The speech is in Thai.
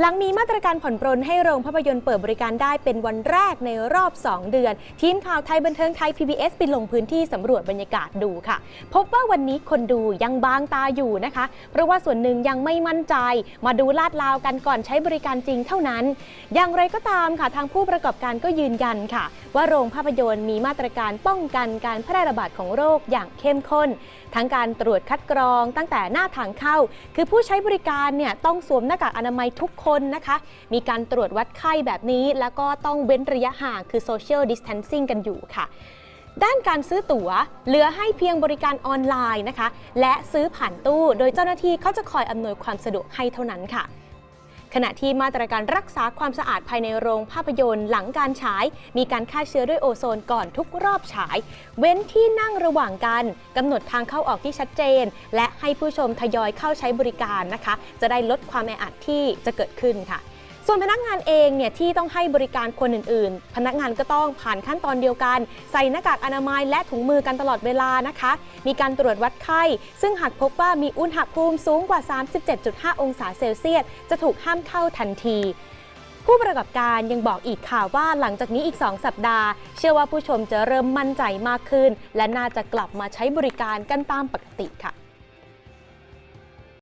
หลังมีมาตรการผ่อนปรนให้โรงภาพยนตร์เปิดบริการได้เป็นวันแรกในรอบ 2 เดือน ทีมข่าวไทยบันเทิงไทย PBS ไปลงพื้นที่สำรวจบรรยากาศดูค่ะ พบว่าวันนี้คนดูยังบางตาอยู่นะคะ เพราะว่าส่วนหนึ่งยังไม่มั่นใจ มาดูลาดลาวกันก่อนใช้บริการจริงเท่านั้น อย่างไรก็ตามค่ะทางผู้ประกอบการก็ยืนยันค่ะ ว่าโรงภาพยนตร์มีมาตรการป้องกันการแพร่ระบาดของโรคอย่างเข้มข้น ทั้งการตรวจคัดกรองตั้งแต่หน้าทางเข้า คือผู้ใช้บริการเนี่ยต้องสวมหน้ากากอนามัยทุกคนนะคะ มีการตรวจวัดไข้แบบนี้ แล้วก็ต้องเว้นระยะห่างคือ social distancing กันอยู่ค่ะด้านการซื้อตั๋วเหลือให้เพียงบริการออนไลน์นะคะ และซื้อผ่านตู้ โดยเจ้าหน้าที่เขาจะคอยอำนวยความสะดวกให้เท่านั้นค่ะ ขณะที่มาตรการรักษาความสะอาดภายในโรงภาพยนตร์หลังการฉาย มีการฆ่าเชื้อด้วยโอโซนก่อนทุกรอบฉาย เว้นที่นั่งระหว่างกันกำหนดทางเข้าออกที่ชัดเจน และให้ผู้ชมทยอยเข้าใช้บริการนะคะ จะได้ลดความแออัดที่จะเกิดขึ้นค่ะ ส่วนพนักงานเองเนี่ยที่ต้องให้บริการคนอื่นๆ พนักงานก็ต้องผ่านขั้นตอนเดียวกัน ใส่หน้ากากอนามัยและถุงมือกันตลอดเวลานะคะ มีการตรวจวัดไข้ ซึ่งหากพบว่ามีอุณหภูมิสูงกว่า 37.5 องศาเซลเซียส จะถูกห้ามเข้าทันทีผู้ประกอบการยังบอกอีกค่ะว่าหลังจากนี้อีก 2 สัปดาห์ เชื่อว่าผู้ชมจะเริ่มมั่นใจมากขึ้น และน่าจะกลับมาใช้บริการกันตามปกติค่ะ